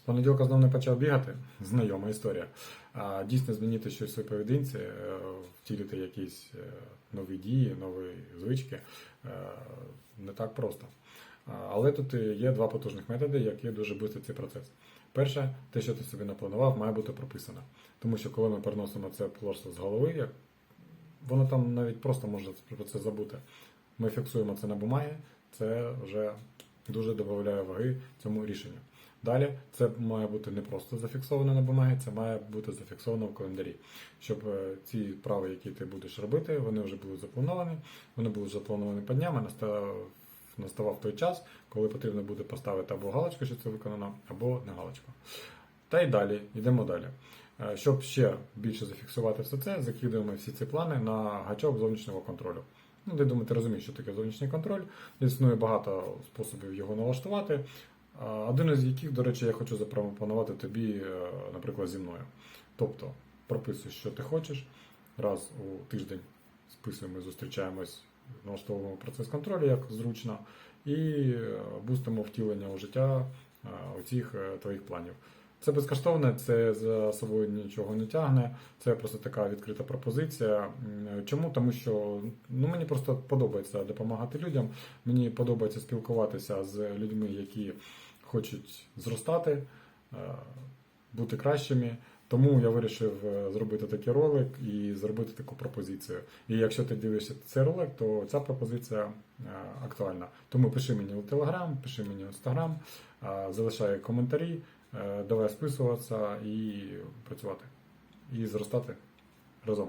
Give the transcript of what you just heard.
З понеділка знову не почав бігати, знайома історія. А дійсно змінити щось своїй поведінці, е, втілити якісь е, нові дії, нові звички е, не так просто. Але тут є два потужних методи, які дуже швидко цей процес. Перше, те, що ти собі напланував, має бути прописано. Тому що коли ми переносимо це просто з голови, воно там навіть просто може про це забути. Ми фіксуємо це на бумагі, це вже дуже додає ваги цьому рішенню. Далі це має бути не просто зафіксовано на бумагі, це має бути зафіксовано в календарі, щоб е, ці вправи, які ти будеш робити, вони вже були заплановані, вони були заплановані по дням, і настав, наставав той час, коли потрібно буде поставити або галочку, що це виконано, або не галочку. Та й далі, йдемо далі. Е, Щоб ще більше зафіксувати все це, закидуємо всі ці плани на гачок зовнішнього контролю. Ну, я думаю, ти розумієш, що таке зовнішній контроль. Існує багато способів його налаштувати. Один із яких, до речі, я хочу запропонувати тобі, е, наприклад, зі мною. Тобто, прописуй, що ти хочеш, раз у тиждень списуємо, зустрічаємось, налаштовуємо процес контролю як зручно, і е, бустимо втілення у життя оцих е, твоїх планів. Це безкоштовне, це за собою нічого не тягне. Це просто така відкрита пропозиція. Чому? Тому що ну, мені просто подобається допомагати людям. Мені подобається спілкуватися з людьми, які хочуть зростати, е, бути кращими. Тому я вирішив е, зробити такий ролик і зробити таку пропозицію. І якщо ти дивишся цей ролик, то ця пропозиція е, актуальна. Тому пиши мені у Телеграм, пиши мені у Інстаграм, залишай коментарі, давай списуватися і працювати. І зростати разом.